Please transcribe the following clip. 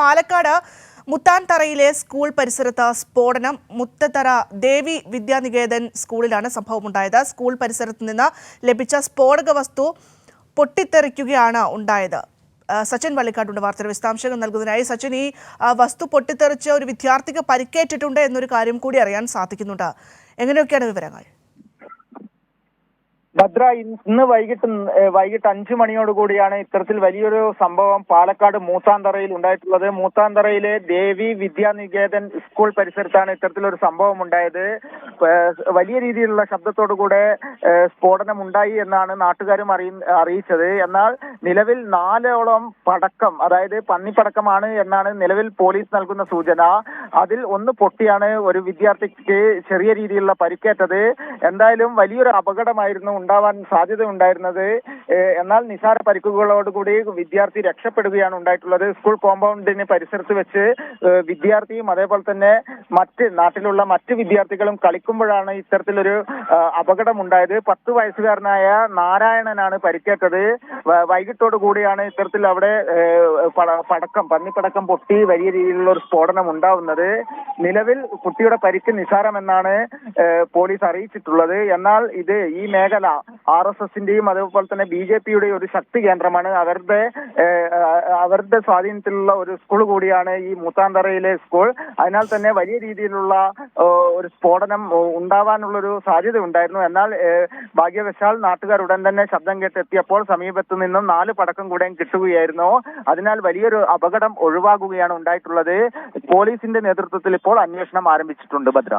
Palakkad മുത്താൻതറയിലെ school പരിസരത്ത് സ്ഫോടനം. മുത്തത്തറ ദേവി വിദ്യാനികേതൻ സ്കൂളിലാണ് സംഭവമുണ്ടായത്. സ്കൂൾ പരിസരത്ത് നിന്ന് ലഭിച്ച സ്ഫോടക വസ്തു പൊട്ടിത്തെറിക്കുകയാണ് ഉണ്ടായത്. സച്ചിൻ വള്ളിക്കാട്ടുണ്ട് വാർത്തയുടെ വിശദാംശങ്ങൾ നൽകുന്നതിനായി. സച്ചിൻ ഈ വസ്തു പൊട്ടിത്തെറിച്ച് ഒരു വിദ്യാർത്ഥിക്ക് പരിക്കേറ്റിട്ടുണ്ട് എന്നൊരു കാര്യം കൂടി അറിയാൻ സാധിക്കുന്നുണ്ട്. എങ്ങനെയൊക്കെയാണ് വിവരങ്ങൾ? ഭദ്ര ഇന്ന് വൈകിട്ട് വൈകിട്ട് അഞ്ചു മണിയോട് കൂടിയാണ് ഇത്തരത്തിൽ വലിയൊരു സംഭവം പാലക്കാട് മൂത്താന്തറയിൽ ഉണ്ടായിട്ടുള്ളത്. മൂത്താന്തറയിലെ ദേവി വിദ്യാനികേതൻ സ്കൂൾ പരിസരത്താണ് ഇത്തരത്തിലൊരു സംഭവം ഉണ്ടായത്. വലിയ രീതിയിലുള്ള ശബ്ദത്തോടു കൂടെ സ്ഫോടനം ഉണ്ടായി എന്നാണ് നാട്ടുകാരും അറിയ അറിയിച്ചത്. എന്നാൽ നിലവിൽ നാലോളം പടക്കം അതായത് പന്നിപ്പടക്കമാണ് എന്നാണ് നിലവിൽ പോലീസ് നൽകുന്ന സൂചന. അതിൽ ഒന്ന് പൊട്ടിയാണ് ഒരു വിദ്യാർത്ഥിക്ക് ചെറിയ രീതിയിലുള്ള പരിക്കേറ്റത്. എന്തായാലും വലിയൊരു അപകടമായിരുന്നു ഉണ്ടാവാൻ സാധ്യത ഉണ്ടായിരുന്നത് എന്നാൽ നിസാര പരിക്കുകളോടുകൂടി വിദ്യാർത്ഥി രക്ഷപ്പെടുകയാണ് ഉണ്ടായിട്ടുള്ളത്. സ്കൂൾ കോമ്പൗണ്ടിന് പരിസരത്ത് വെച്ച് വിദ്യാർത്ഥിയും അതേപോലെ തന്നെ മറ്റ് നാട്ടിലുള്ള മറ്റ് വിദ്യാർത്ഥികളും കളിക്കുമ്പോഴാണ് ഇത്തരത്തിലൊരു അപകടം അപകടമുണ്ടായത്. പത്ത് വയസ്സുകാരനായ നാരായണനാണ് പരിക്കേറ്റത്. വൈകിട്ടോടു കൂടിയാണ് ഇത്തരത്തിൽ അവിടെ പടക്കം പന്നിപ്പടക്കം പൊട്ടി വലിയ രീതിയിലുള്ള ഒരു സ്ഫോടനം ഉണ്ടാവുന്നത്. നിലവിൽ കുട്ടിയുടെ പരിക്ക് നിസാരമെന്നാണ് പോലീസ് അറിയിച്ചിട്ടുള്ളത്. എന്നാൽ ഇത് ഈ മേഖല ആർ എസ് എസിന്റെയും അതേപോലെ തന്നെ ബി ജെ പിയുടെയും ഒരു ശക്തി കേന്ദ്രമാണ്. അവരുടെ അവരുടെ സ്വാധീനത്തിലുള്ള ഒരു സ്കൂൾ കൂടിയാണ് ഈ മൂത്താന്തറയിലെ സ്കൂൾ. അതിനാൽ തന്നെ വലിയ രീതിയിലുള്ള ഒരു സ്ഫോടനം ഉണ്ടാവാനുള്ളൊരു സാധ്യത ഉണ്ടായിരുന്നു. എന്നാൽ ഭാഗ്യവശാൽ നാട്ടുകാർ ഉടൻ തന്നെ ശബ്ദം കേട്ടെത്തിയപ്പോൾ സമീപത്തു നിന്നും നാല് പടക്കം കൂടെയും കിട്ടുകയായിരുന്നു. അതിനാൽ വലിയൊരു അപകടം ഒഴിവാകുകയാണ് ഉണ്ടായിട്ടുള്ളത്. പോലീസിന്റെ നേതൃത്വത്തിൽ ഇപ്പോൾ അന്വേഷണം ആരംഭിച്ചിട്ടുണ്ട് ഭദ്ര.